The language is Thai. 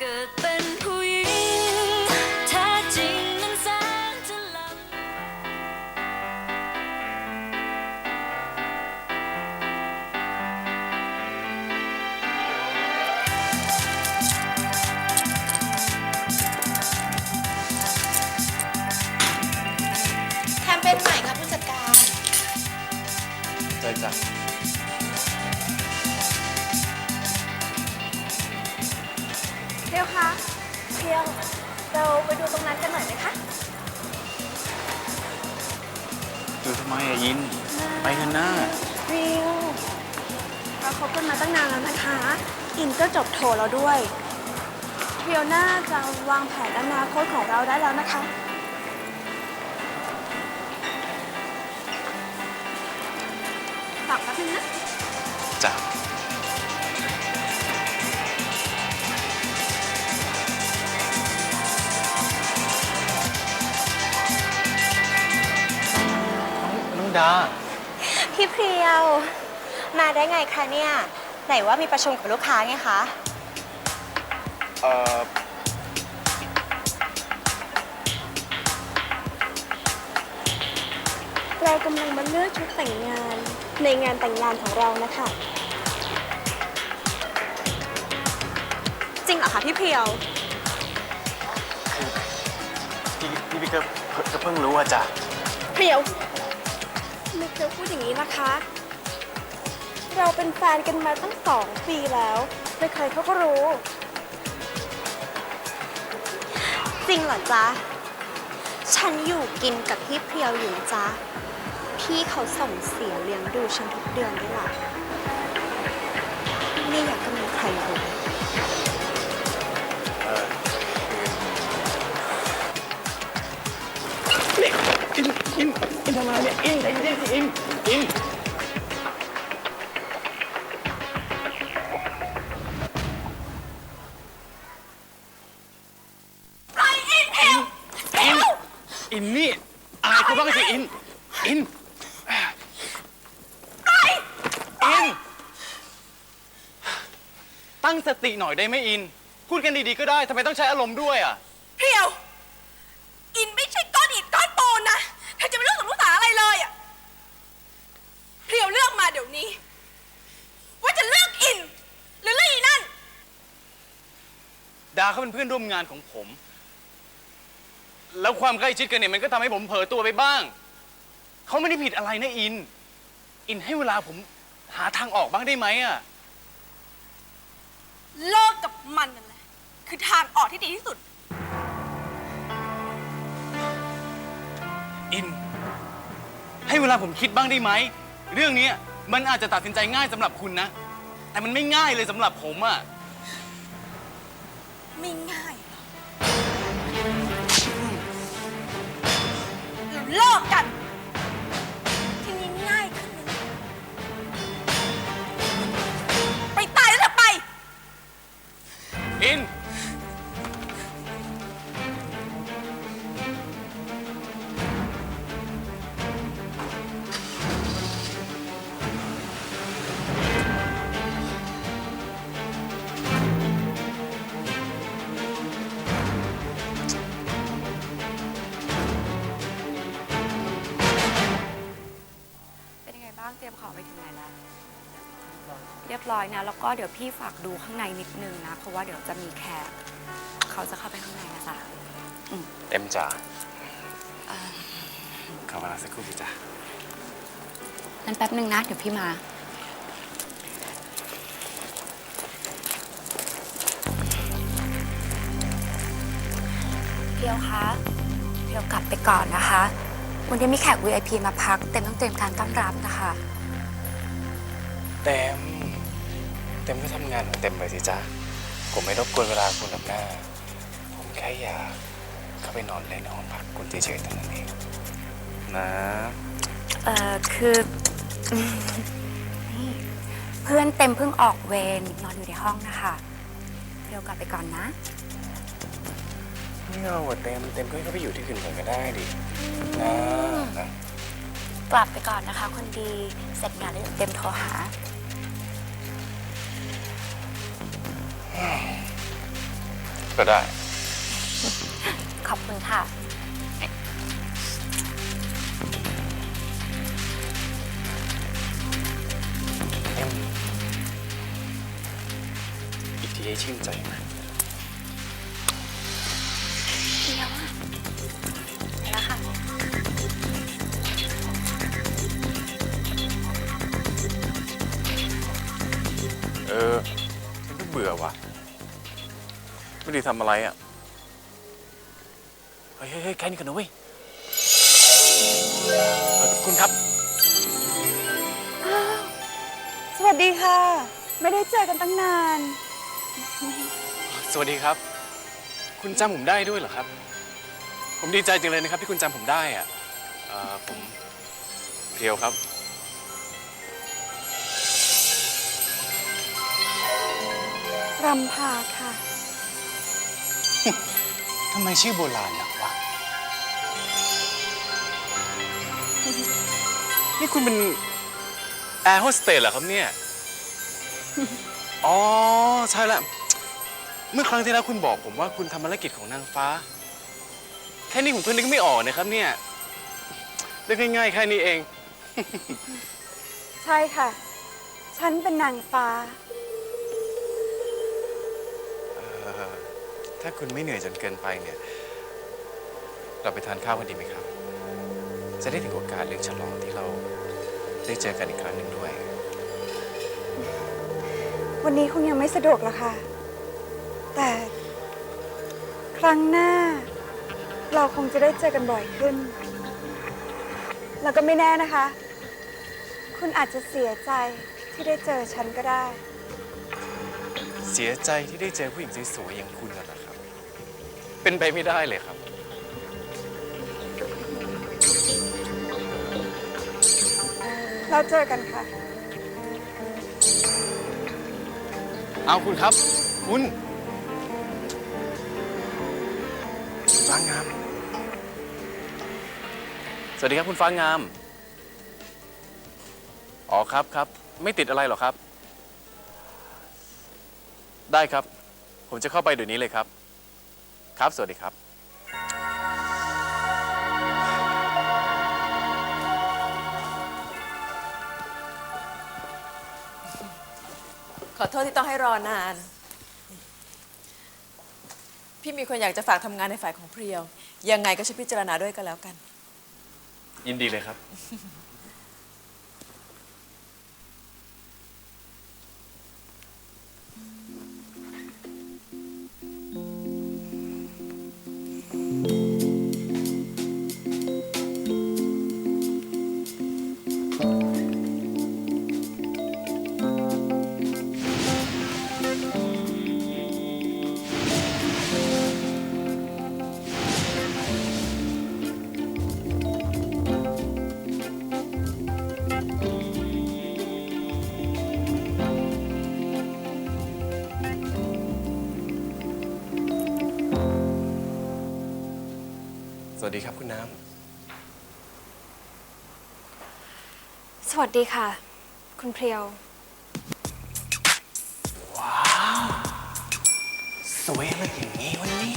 เกิดเป็นผู้หญิงแท้จริงนั้นแสนจะลแคมเปญใหม่ค่ะผู้จัดการใจจ้ะ ไมอะยิน ไปกันหน้าเพียวเราคบกันมาตั้งนานแล้วนะคะ อินก็จบโทแล้วด้วยเทียวน่าจะวางแผนอนาคตของเราได้แล้วนะคะ ฝากแป๊บนึงนะ ดา พี่เพรียว มาได้ไงคะเนี่ย ไหนว่ามีประชุมกับลูกค้าไงคะ เอ่อ เรากำลังมาเลือกชุดแต่งงานในงานแต่งงานของเรานะคะ จริงเหรอคะพี่เพรียว พี่พี่พี่ก็ก็เพิ่งรู้อะจ้ะเพียว ไม่เคยพูดอย่างนี้นะคะ เราเป็นแฟนกันมาตั้งสองปีแล้วใครๆเขาก็รู้ จริงเหรอจ๊ะ ฉันอยู่กินกับพี่เพรียวอยู่นะจ๊ะ พี่เขาส่งเสียเลี้ยงดูฉันทุกเดือนด้วยล่ะ ไปอินใจเย็นสิอินอินอินอินนี่อายเขาบ้างสิอินอินอินตั้งสติหน่อยได้ไหมอิน พูดกันดีๆก็ได้ทำไมต้องใช้อารมณ์ด้วยอะเพียวอินไม่ใช่ ดี๋ยวนี้ ว่าจะเลือกอิน หรือเลือกอีนั่น ดาเขาเป็นเพื่อนร่วมงานของผม แล้วความใกล้ชิดกันเนี่ยมันก็ทำให้ผมเผลอตัวไปบ้าง เขาไม่ได้ผิดอะไรนะอิน อินให้เวลาผมหาทางออกบ้างได้ไหมอะ เลิกกับมันนั่นแหละ คือทางออกที่ดีที่สุด อิน ให้เวลาผมคิดบ้างได้ไหม เรื่องเนี้ย มันอาจจะตัดสินใจง่ายสำหรับคุณนะ แต่มันไม่ง่ายเลยสำหรับผมอะไม่ง่ายหรอกเราเลิกกัน เรียบร้อยนะ แล้วก็เดี๋ยวพี่ฝากดูข้างในนิดนึงนะ เพราะว่าเดี๋ยวจะมีแขกเขาจะเข้าไปข้างในนะจ๊ะเต็มจ้ะขอเวลาสักครู่สิจ้ะนั้นแป๊บนึงนะ เดี๋ยวพี่มา เพียวคะเพียวกลับไปก่อนนะคะ วันนี้มีแขก VIP มาพัก เต็มต้องเตรียมการต้อนรับนะคะ เต็ม เต็มก็ทำงานของเต็มไปสิจ้ะผมไม่รบกวนเวลาคุณหรอกหน้าผมแค่อยากเข้าไปนอนเล่นในห้องพักคุณเฉยๆเท่านั้นเองนะ เอ่อคืออืมนี่เพื่อนเต็มเพิ่งออกเวรนอนอยู่ในห้องนะคะเพียวกลับไปก่อนนะ ไม่เอาอะเต็ม เต็มก็เข้าไปอยู่ที่อื่นก่อนก็ได้ดินะนะ กลับไปก่อนนะคะคนดี เสร็จงานแล้วเดี๋ยวเต็มโทรหา ก็ได้ ขอบคุณค่ะ เอ็มอีกทีให้ชื่นใจไหมเดียวอะไปแล้วค่ะ เออฉันก็เบื่อว่ะ ไม่ได้ทำอะไรอะเฮ้ยเฮ้ยเฮ้ยแค่นี้กันนะเว้ยเออคุณครับ สวัสดีค่ะ ไม่ได้เจอกันตั้งนาน สวัสดีครับ คุณจำผมได้ด้วยเหรอครับ ผมดีใจจังเลยนะครับที่คุณจำผมได้อะเอ่อผมเพียวครับ รำพาค่ะ ทำไมชื่อโบราณนักวะ นี่คุณเป็นแอร์โฮสเตสเหรอครับเนี่ย อ๋อ ใช่แล้วเมื่อครั้งที่แล้วคุณบอกผมว่าคุณทำภารกิจของนางฟ้า แค่นี้ผมก็นึกไม่ออกนะครับเนี่ยเรื่องง่ายๆแค่นี้เอง ใช่ค่ะ ฉันเป็นนางฟ้า ถ้าคุณไม่เหนื่อยจนเกินไปเนี่ย เราไปทานข้าวกันดีไหมครับ จะได้ถึงโอกาสเลี้ยงฉลองที่เราได้เจอกันอีกครั้งหนึ่งด้วย วันนี้คงยังไม่สะดวกหรอกค่ะ แต่ครั้งหน้า เราคงจะได้เจอกันบ่อยขึ้น แล้วก็ไม่แน่นะคะ คุณอาจจะเสียใจที่ได้เจอฉันก็ได้ เสียใจที่ได้เจอผู้หญิงสวยๆอย่างคุณน่ะเหรอครับ เป็นไปไม่ได้เลยครับ เราเจอกันค่ะ เอาคุณครับ คุณฟ้างาม สวัสดีครับคุณฟ้างาม อ๋อครับครับ ไม่ติดอะไรหรอกครับ ได้ครับ ผมจะเข้าไปเดี๋ยวนี้เลยครับ ครับ สวัสดีครับขอโทษที่ต้องให้รอนาน พี่มีคนอยากจะฝากทำงานในฝ่ายของเพรียว ยังไงก็ช่วยพิจารณาด้วยกันแล้วกัน ยินดีเลยครับ วัสดีครับคุณน้ำ สวัสดีค่ะ คุณเพรียวสวยอะไรอย่างนี้วันนี้